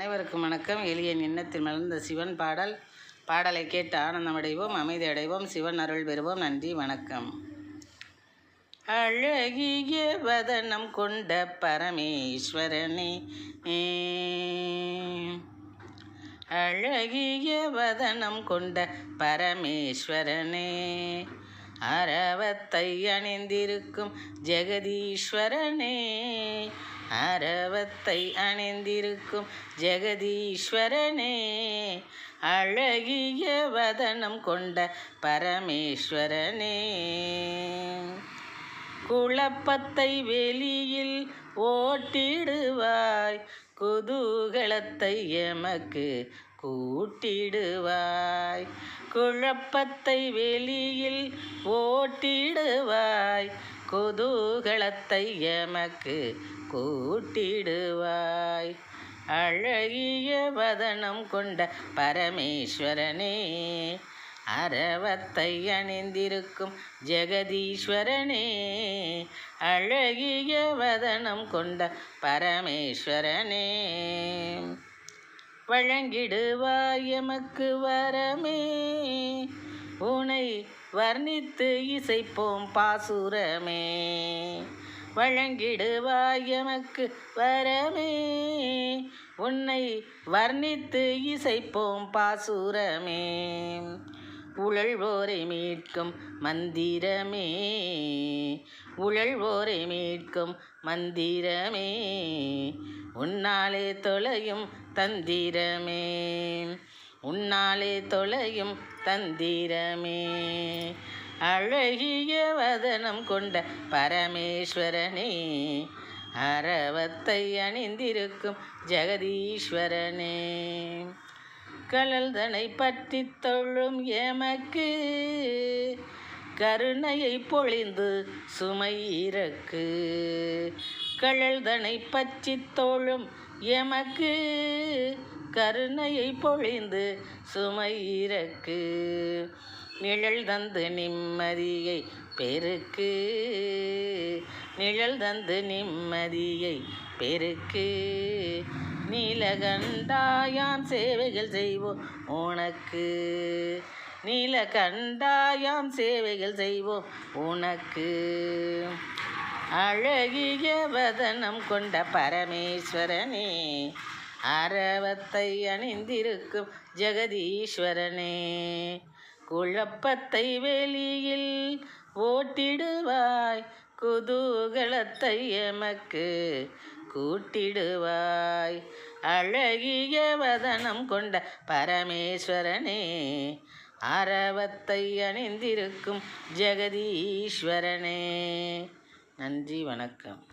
அனைவருக்கும் வணக்கம். எளிய எண்ணத்தில் மலர்ந்த சிவன் பாடல். பாடலை கேட்டு ஆனந்தமடைவோம் அமைதி அடைவோம் சிவன் அருள் பெறுவோம். நன்றி வணக்கம். அழகிய வதனம் கொண்ட பரமேஸ்வரனே. அழகிய வதனம் கொண்ட பரமேஸ்வரனே. அரவத்தை அணிந்திருக்கும் ஜெகதீஸ்வரனே. அரவத்தை அணிந்திருக்கும் ஜெகதீஸ்வரனே அழகிய வதனம் கொண்ட பரமேஸ்வரனே. குழப்பத்தை வெளியில் ஓட்டிடுவாய் குதூகலத்தை எமக்கு கூட்டிடுவாய். குழப்பத்தை வெளியில் ஓட்டிடுவாய் குதூகலத்தை எமக்கு கூட்டிடுவாய். அழகிய வதனம் கொண்ட பரமேஸ்வரனே அரவத்தை அணிந்திருக்கும் ஜெகதீஸ்வரனே அழகிய வதனம் கொண்ட பரமேஸ்வரனே. வழங்கிடுவாய் எமக்கு வரமே உனை வர்ணித்து இசைப்போம் பாசுரமே. வழங்கிடுவாய் எமக்கு வரமே. உன்னை வர்ணித்து இசைப்போம் பாசுரமே. உழல்வோரை மீட்கும் மந்திரமே. உழல்வோரை மீட்கும் மந்திரமே. உன்னாலே தொலையும் தந்திரமே. உன்னாலே தொலையும் தந்திரமே. அழகிய வதனம் கொண்ட பரமேஸ்வரனே அரவத்தை அணிந்திருக்கும் ஜெகதீஸ்வரனே. கலல்தனை பற்றி தொழும் எமக்கு கருணையை பொழிந்து சுமை இறக்கு. கழல்தனை பற்றி தோழும் எமக்கு கருணையை பொழிந்து சுமையிறக்கு நிழல் தந்து நிம்மதியை பெருக்கு. நிழல் தந்து நிம்மதியை பெருக்கு. நீலகண்டாயாம் சேவைகள் செய்வோம் உனக்கு. நீலகண்டாயாம் சேவைகள் செய்வோம் உனக்கு. அழகிய வதனம் கொண்ட பரமேஸ்வரனே அரவத்தை அணிந்திருக்கும் ஜெகதீஸ்வரனே குழப்பத்தை வெளியில் ஓட்டிடுவாய் குதூகலத்தை எமக்கு கூட்டிடுவாய். அழகிய வதனம் கொண்ட பரமேஸ்வரனே அரவத்தை அணிந்திருக்கும் ஜெகதீஸ்வரனே. நன்றி வணக்கம்.